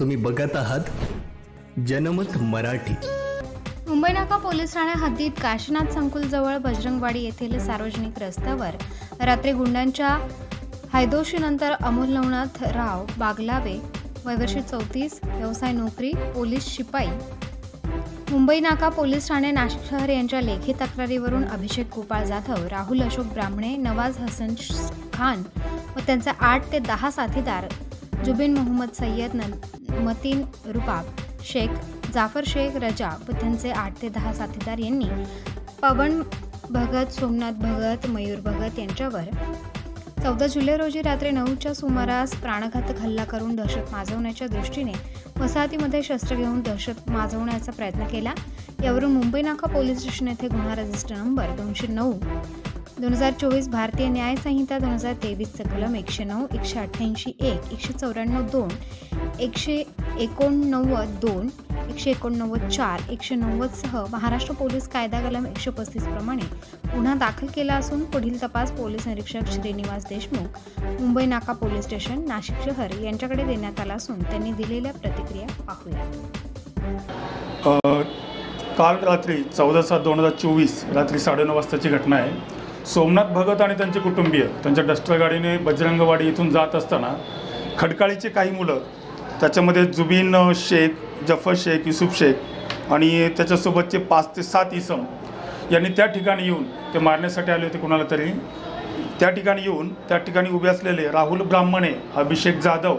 तुम्ही बघत आहात जनमत मराठी. मुंबई नाका पोलीस ठाण्या हद्दीत काशीनाथ संकुलजवळ बजरंगवाडी येथील सार्वजनिक रस्त्यावर रात्री गुंडांच्या हायदोशीनंतर अमोल नवनाथ राव बागलावे वयवर्षी चौतीस व्यवसाय नोकरी पोलीस शिपाई. मुंबई नाका पोलीस ठाणे नाशिक शहर यांच्या लेखी तक्रारीवरून अभिषेक गोपाळ जाधव राहुल अशोक ब्राह्मणे नवाज हसन खान व त्यांचे आठ ते दहा साथीदार जुबिन मोहम्मद सय्यद मतीन रुपाब शेख जाफर शेख रजा व त्यांचे आठ ते दहा साथीदार यांनी पवन भगत सोमनाथ भगत मयूर भगत यांच्यावर चौदा जुलै रोजी रात्री नऊच्या सुमारास प्राणघातक हल्ला करून दहशत माजवण्याच्या दृष्टीने वसाहतीमध्ये शस्त्र घेऊन दहशत माजवण्याचा प्रयत्न केला. यावरून मुंबई नाका पोलीस स्टेशन येथे गुन्हा रजिस्टर नंबर दोनशे नऊ दोन हजार चोवीस भारतीय न्याय संहिता दोन हजार तेवीसचं कलम एकशे नऊ एकशे अठ्ठ्याऐंशी एक एकशे चौऱ्याण्णव दोन एकशे एकोणनव्वद दोन एकशे एकोणनव्वद चार एकशे नव्वदसह महाराष्ट्र पोलीस कायदा कलम एकशे पस्तीस प्रमाणे गुन्हा दाखल केला असून पुढील तपास पोलीस निरीक्षक श्रीनिवास देशमुख मुंबई नाका पोलीस स्टेशन नाशिक शहर यांच्याकडे देण्यात आला असून त्यांनी दिलेल्या प्रतिक्रिया पाहूया. काल रात्री चौदा सात दोन हजार चोवीस रात्री साडेनऊ वाजताची घटना आहे. सोमनाथ भगत आणि त्यांचे कुटुंबीय त्यांच्या डस्टर गाडीने बजरंगवाडी इथून जात असताना खडकाळीचे काही मुलं त्याच्यामध्ये जुबीन शेख जफर शेख युसुफ शेख आणि त्याच्यासोबतचे पाच ते सात इसम यांनी त्या ठिकाणी येऊन ते मारण्यासाठी आले होते कुणाला तरी. त्या ठिकाणी येऊन त्या ठिकाणी उभे असलेले राहुल ब्राह्मणे अभिषेक जाधव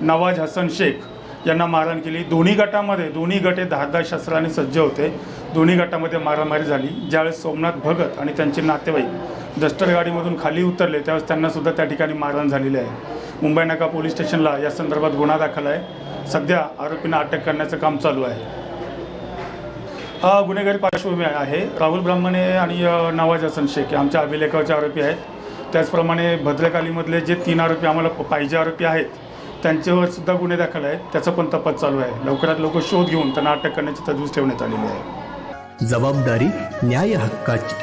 नवाज हसन शेख यांना मारहाण केली. दोन्ही गटामध्ये दोन्ही गटे दहा दहा शस्त्राने सज्ज होते. दोन्ही गटामध्ये मारामारी झाली. ज्यावेळेस सोमनाथ भगत आणि त्यांचे नातेवाईक डस्टर गाडीमधून खाली उतरले त्यावेळेस त्यांनासुद्धा त्या ठिकाणी मारहाण झालेली आहे. मुंबई नाका पोलीस स्टेशनला या संदर्भात गुन्हा दाखल आहे. सध्या आरोपींना अटक करण्याचं काम चालू आहे. हा गुन्हेगारी पार्श्वभूमी आहे. राहुल ब्राह्मणे आणि नवाज हसन शेख हे आमच्या अभिलेखाचे आरोपी आहेत. त्याचप्रमाणे भद्रकालीमधले जे तीन आरोपी आम्हाला प- पाहिजे आरोपी आहेत त्यांच्यावर सुद्धा गुन्हे दाखल आहेत. त्याचा पण तपास चालू आहे. लवकरात लवकर शोध घेऊन त्यांना अटक करण्याची तजवीज ठेवण्यात आलेली आहे. जबाबदारी न्याय हक्काची.